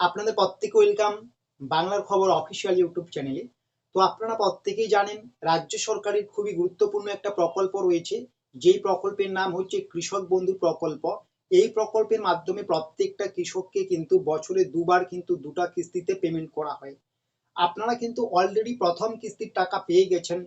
আপনাদের প্রত্যেকে ওয়েলকাম বাংলার খবর অফিসিয়াল ইউটিউব চ্যানেলে তো আপনারা প্রত্যেকেই জানেন, রাজ্য সরকারের খুবই গুরুত্বপূর্ণ একটা প্রকল্প রয়েছে। যেই প্রকল্পের নাম হচ্ছে কৃষক বন্ধু প্রকল্প। এই প্রকল্পের মাধ্যমে প্রত্যেকটা কৃষককে কিন্তু বছরে দুবার কিন্তু দুটা কিস্তিতে পেমেন্ট করা হয়। আপনারা কিন্তু অলরেডি প্রথম কিস্তির টাকা পেয়ে গেছেন।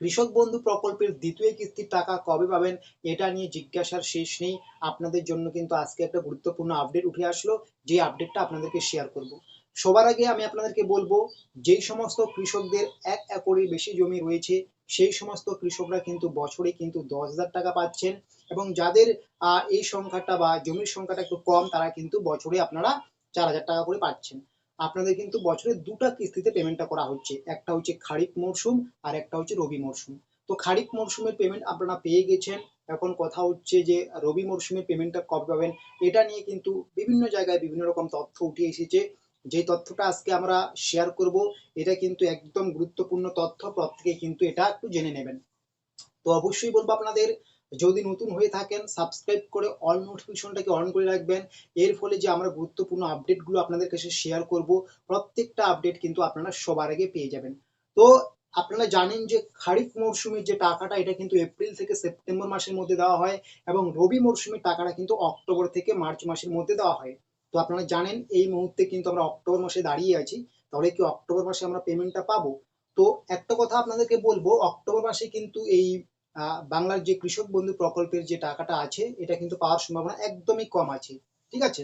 কৃষক বন্ধু প্রকল্পের দ্বিতীয় কিস্তির টাকা কবে পাবেন এটা নিয়ে জিজ্ঞাসার শেষ নেই। আপনাদের জন্য কিন্তু আজকে একটা গুরুত্বপূর্ণ আপডেট উঠে আসলো। যে আপডেটটা আপনাদেরকে শেয়ার করব। সবার আগে আমি আপনাদেরকে বলব, যেই সমস্ত কৃষকদের এক একরের বেশি জমি রয়েছে, সেই সমস্ত কৃষকরা কিন্তু বছরে কিন্তু দশ হাজার টাকা পাচ্ছেন এবং যাদের এই সংখ্যাটা বা জমির সংখ্যাটা একটু কম, তারা কিন্তু বছরে আপনারা চার হাজার টাকা করে পাচ্ছেন। আপনাদের কিন্তু বছরে দুটা কিস্তিতে পেমেন্টটা করা হচ্ছে। একটা হচ্ছে খারিফ মরশুম আর একটা হচ্ছে রবি মরশুম তো খারিফ মরশুমের পেমেন্ট আপনারা পেয়ে গেছেন। এখন কথা হচ্ছে যে রবি মরশুমের পেমেন্টটা কবে পাবেন, এটা নিয়ে কিন্তু বিভিন্ন জায়গায় বিভিন্ন রকম তথ্য উঠে এসেছে। যে তথ্যটা আজকে আমরা শেয়ার করব, এটা কিন্তু একদম গুরুত্বপূর্ণ তথ্য। প্রত্যেকে কিন্তু এটা একটু জেনে নেবেন। তো অবশ্যই বলব আপনাদের যদি নতুন হয়ে থাকেন সাবস্ক্রাইব করে অল নোটিফিকেশনটাকে অন করে রাখবেন। এর ফলে যে আমরা গুরুত্বপূর্ণ আপডেটগুলো আপনাদের কাছে শেয়ার করব, প্রত্যেকটা আপডেট কিন্তু আপনারা সবার আগে পেয়ে যাবেন। তো আপনারা জানেন যে খারিফ মরশুমের যে টাকাটা, এটা কিন্তু এপ্রিল থেকে সেপ্টেম্বর মাসের মধ্যে দেওয়া হয় এবং রবি মরশুমের টাকাটা কিন্তু অক্টোবর থেকে মার্চ মাসের মধ্যে দেওয়া হয়। তো আপনারা জানেন, এই মুহূর্তে কিন্তু আমরা অক্টোবর মাসে দাঁড়িয়ে আছি। তাহলে কি অক্টোবর মাসে আমরা পেমেন্টটা পাবো? তো একটা কথা আপনাদেরকে বলব অক্টোবর মাসে কিন্তু এই বাংলার যে কৃষক বন্ধু প্রকল্পের যে টাকাটা আছে, এটা কিন্তু পাওয়ার সম্ভাবনা একদমই কম আছে। ঠিক আছে?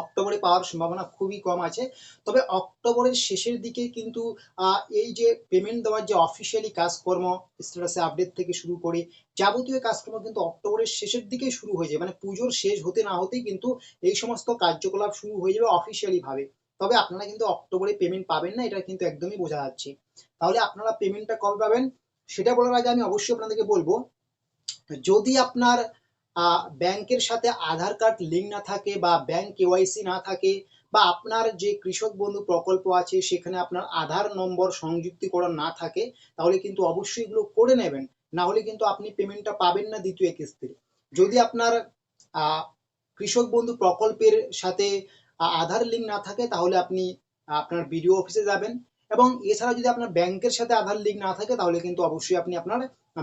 অক্টোবরে পাওয়ার সম্ভাবনা খুবই কম আছে। তবে অক্টোবরের শেষের দিকে কিন্তু এই যে পেমেন্ট দেওয়ার যে অফিসিয়ালি কাজকর্ম স্ট্যাটাসে আপডেট থেকে শুরু করে, যাবতীয় কাজকর্ম কিন্তু অক্টোবরের শেষের দিকেই শুরু হয়ে যায়। মানে পুজোর শেষ হতে না হতেই কিন্তু এই সমস্ত কার্যকলাপ শুরু হয়ে যাবে অফিসিয়ালি ভাবে। তবে আপনারা কিন্তু অক্টোবরে পেমেন্ট পাবেন না, এটা কিন্তু একদমই বোঝা যাচ্ছে। তাহলে আপনারা পেমেন্টটা কবে পাবেন? সেটা বলার আগে আমি অবশ্যই আপনাদেরকে বলব, যদি আপনার ব্যাংকের সাথে আধার কার্ড লিঙ্ক না থাকে বা ব্যাংক কেওয়াইসি না থাকে বা আপনার যে কৃষক বন্ধু প্রকল্প আছে সেখানে আপনার আধার নম্বর সংযুক্তিকরণ না থাকে, তাহলে কিন্তু অবশ্যই এগুলো করে নেবেন। না হলে কিন্তু আপনি পেমেন্টটা পাবেন না দ্বিতীয় কিস্তির। যদি আপনার কৃষক বন্ধু প্রকল্পের সাথে আধার লিঙ্ক না থাকে, তাহলে আপনি, আপনার বিডিও অফিসে যাবেন। এবং এছাড়া যদি আপনার ব্যাংকের সাথে আধার লিঙ্ক না থাকে, তাহলে কিন্তু অবশ্যই আপনি আপনার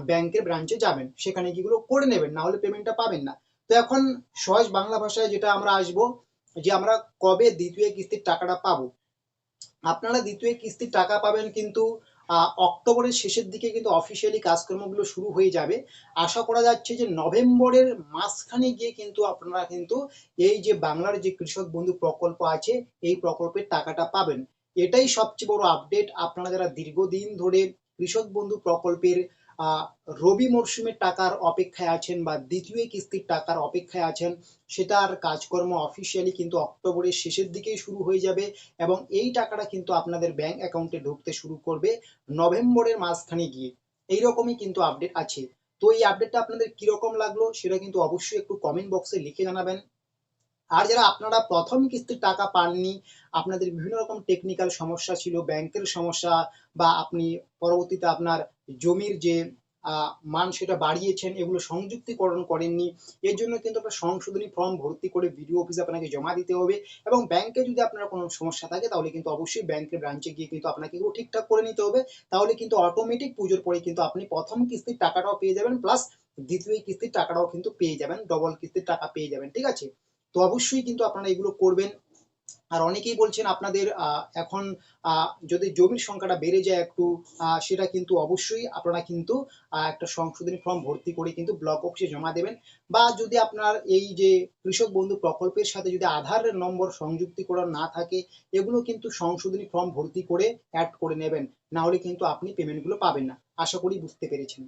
ব্যাংকের ব্রাঞ্চে যাবেন। সেখানে গিয়ে করে নেবেন, না হলে পেমেন্টটা পাবেন না। তো এখন সহজ বাংলা ভাষায় যেটা আমরা আসব, যে আমরা কবে দ্বিতীয় কিস্তির টাকাটা পাবো। আপনারা দ্বিতীয় কিস্তির টাকা পাবেন কিন্তু অক্টোবরের শেষের দিকে কিন্তু অফিসিয়ালি কাজকর্মগুলো শুরু হয়ে যাবে। আশা করা যাচ্ছে যে নভেম্বরের মাঝখানে গিয়ে কিন্তু আপনারা কিন্তু এই যে বাংলার যে কৃষক বন্ধু প্রকল্প আছে, এই প্রকল্পের টাকাটা পাবেন। এটাই সবচেয়ে বড় আপডেট আপনারা যারা দীর্ঘদিন ধরে কৃষক বন্ধু প্রকল্পের রবি মরশুমের টাকার অপেক্ষায় আছেন বা দ্বিতীয় কিস্তির টাকার অপেক্ষায় আছেন, সেটার কাজকর্ম অফিসিয়ালি কিন্তু অক্টোবরের শেষের দিকেই শুরু হয়ে যাবে এবং এই টাকাটা কিন্তু আপনাদের ব্যাংক অ্যাকাউন্টে ঢুকতে শুরু করবে নভেম্বরের মাঝখানে গিয়ে। এইরকমই কিন্তু আপডেট আছে। তো এই আপডেটটা আপনাদের কীরকম লাগল সেটা কিন্তু অবশ্যই একটু কমেন্ট বক্সে লিখে জানাবেন। আর যারা আপনারা প্রথম কিস্তির টাকা পাননি, আপনাদের বিভিন্ন রকম টেকনিক্যাল সমস্যা ছিল, ব্যাংকের সমস্যা বা আপনি পরবর্তীতে আপনার জমির যে মান সেটা বাড়িয়েছেন, এগুলো সংযুক্তিকরণ করেননি, এর জন্য কিন্তু আপনার সংশোধনী ফর্ম ভর্তি করে বিডিও অফিসে আপনাকে জমা দিতে হবে এবং ব্যাংকে যদি আপনার কোনো সমস্যা থাকে, তাহলে কিন্তু অবশ্যই ব্যাংকের ব্রাঞ্চে গিয়ে কিন্তু আপনাকে এগুলো ঠিকঠাক করে নিতে হবে। তাহলে কিন্তু অটোমেটিক পুজোর পরে কিন্তু আপনি প্রথম কিস্তির টাকাটাও পেয়ে যাবেন প্লাস দ্বিতীয় কিস্তির টাকাটাও কিন্তু পেয়ে যাবেন ডবল কিস্তির টাকা পেয়ে যাবেন, ঠিক আছে? তো অবশ্যই কিন্তু আপনারা এগুলো করবেন। আর অনেকেই বলছেন আপনাদের এখন যদি জমির সংখ্যাটা বেড়ে যায় একটু সেটা কিন্তু অবশ্যই আপনারা কিন্তু একটা সংশোধনী ফর্ম ভর্তি করে কিন্তু ব্লক অফিসে জমা দেবেন। বা যদি আপনার এই যে কৃষক বন্ধু প্রকল্পের সাথে যদি আধার নম্বর সংযুক্তি করা না থাকে, এগুলো কিন্তু সংশোধনী ফর্ম ভর্তি করে অ্যাড করে নেবেন। না হলে কিন্তু আপনি পেমেন্টগুলো পাবেন না। আশা করি বুঝতে পেরেছেন।